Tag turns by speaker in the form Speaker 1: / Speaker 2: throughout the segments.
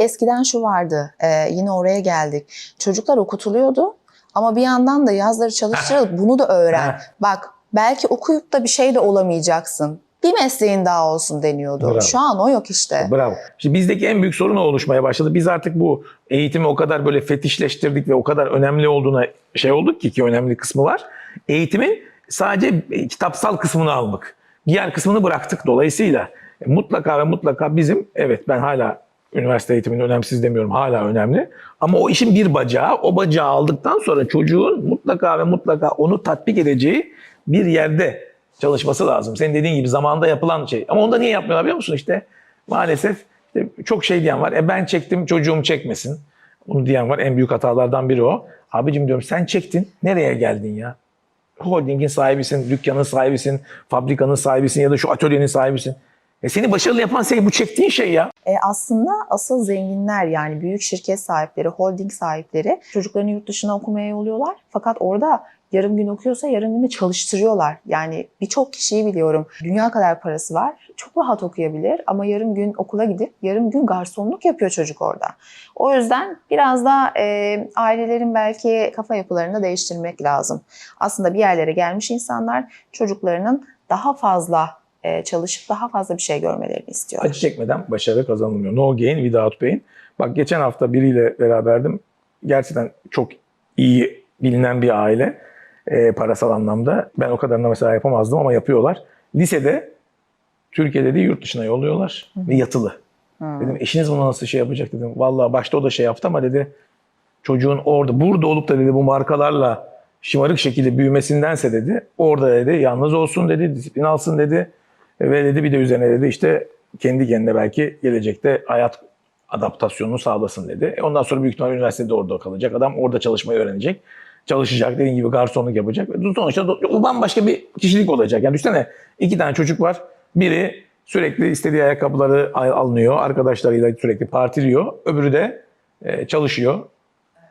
Speaker 1: eskiden şu vardı. e, yine oraya geldik. Çocuklar okutuluyordu ama bir yandan da yazları çalıştırılıp bunu da öğren. Bak belki okuyup da bir şey de olamayacaksın. Bir mesleğin daha olsun deniyordu.
Speaker 2: Bravo.
Speaker 1: Şu an o yok işte.
Speaker 2: Bravo. Şimdi bizdeki en büyük sorun oluşmaya başladı. Biz artık bu eğitimi o kadar böyle fetişleştirdik ve o kadar önemli olduğuna şey olduk ki ki önemli kısmı var. Eğitimin sadece kitapsal kısmını aldık. Diğer kısmını bıraktık dolayısıyla. e, Mutlaka ve mutlaka bizim evet ben hala üniversite eğitimini önemsiz demiyorum hala önemli. Ama o işin bir bacağı o bacağı aldıktan sonra çocuğun mutlaka ve mutlaka onu tatbik edeceği bir yerde çalışması lazım. Senin dediğin gibi zamanda yapılan şey. Ama onda niye yapmıyorlar biliyor musun işte? Maalesef işte çok şey diyen var. E ben çektim çocuğum çekmesin. Bunu diyen var. En büyük hatalardan biri o. Abicim diyorum sen çektin. Nereye geldin ya? Holdingin sahibisin, dükkanın sahibisin, fabrikanın sahibisin ya da şu atölyenin sahibisin. E seni başarılı yapan şey bu çektiğin şey ya.
Speaker 1: E aslında asıl zenginler yani büyük şirket sahipleri, holding sahipleri çocuklarını yurt dışına okumaya yolluyorlar. Fakat orada yarım gün okuyorsa yarım günde çalıştırıyorlar. Yani birçok kişiyi biliyorum. Dünya kadar parası var. Çok rahat okuyabilir ama yarım gün okula gidip yarım gün garsonluk yapıyor çocuk orada. O yüzden biraz da e, ailelerin belki kafa yapılarını değiştirmek lazım. Aslında bir yerlere gelmiş insanlar çocuklarının daha fazla e, çalışıp daha fazla bir şey görmelerini istiyor.
Speaker 2: Acı çekmeden başarı kazanılmıyor. No gain without pain. Bak geçen hafta biriyle beraberdim. Gerçekten çok iyi bilinen bir aile e, parasal anlamda. Ben o kadarını mesela yapamazdım ama yapıyorlar. Lisede Türkiye'de değil yurt dışına yolluyorlar ve yatılı. Dedim eşiniz bunu nasıl şey yapacak dedim. Vallahi başta o da şey yaptı ama dedi çocuğun orada burada olup da dedi bu markalarla şımarık şekilde büyümesindense dedi orada dedi yalnız olsun dedi disiplin alsın dedi ve dedi bir de üzerine dedi işte kendi kendine belki gelecekte hayat adaptasyonunu sağlasın dedi. E ondan sonra büyük ihtimalle üniversitede orada kalacak. Adam orada çalışmayı öğrenecek. Çalışacak. Dediğin gibi garsonluk yapacak. Ve sonuçta o bambaşka bir kişilik olacak. Yani düşünsene iki tane çocuk var. Biri sürekli istediği ayakkabıları al- alınıyor. Arkadaşlarıyla sürekli partiliyor. Öbürü de e, çalışıyor.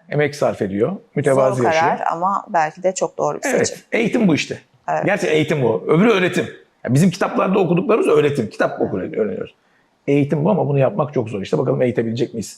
Speaker 2: Emek sarf ediyor. Mütevazi
Speaker 1: Zor
Speaker 2: yaşıyor.
Speaker 1: karar ama belki de çok doğru bir seçim.
Speaker 2: Evet. Eğitim bu işte.
Speaker 1: Evet.
Speaker 2: Gerçi eğitim bu. Öbürü öğretim. Ya bizim kitaplarda okuduklarımız öğretim. Kitap okur öğreniyoruz. Eğitim bu ama bunu yapmak çok zor. İşte bakalım eğitebilecek miyiz?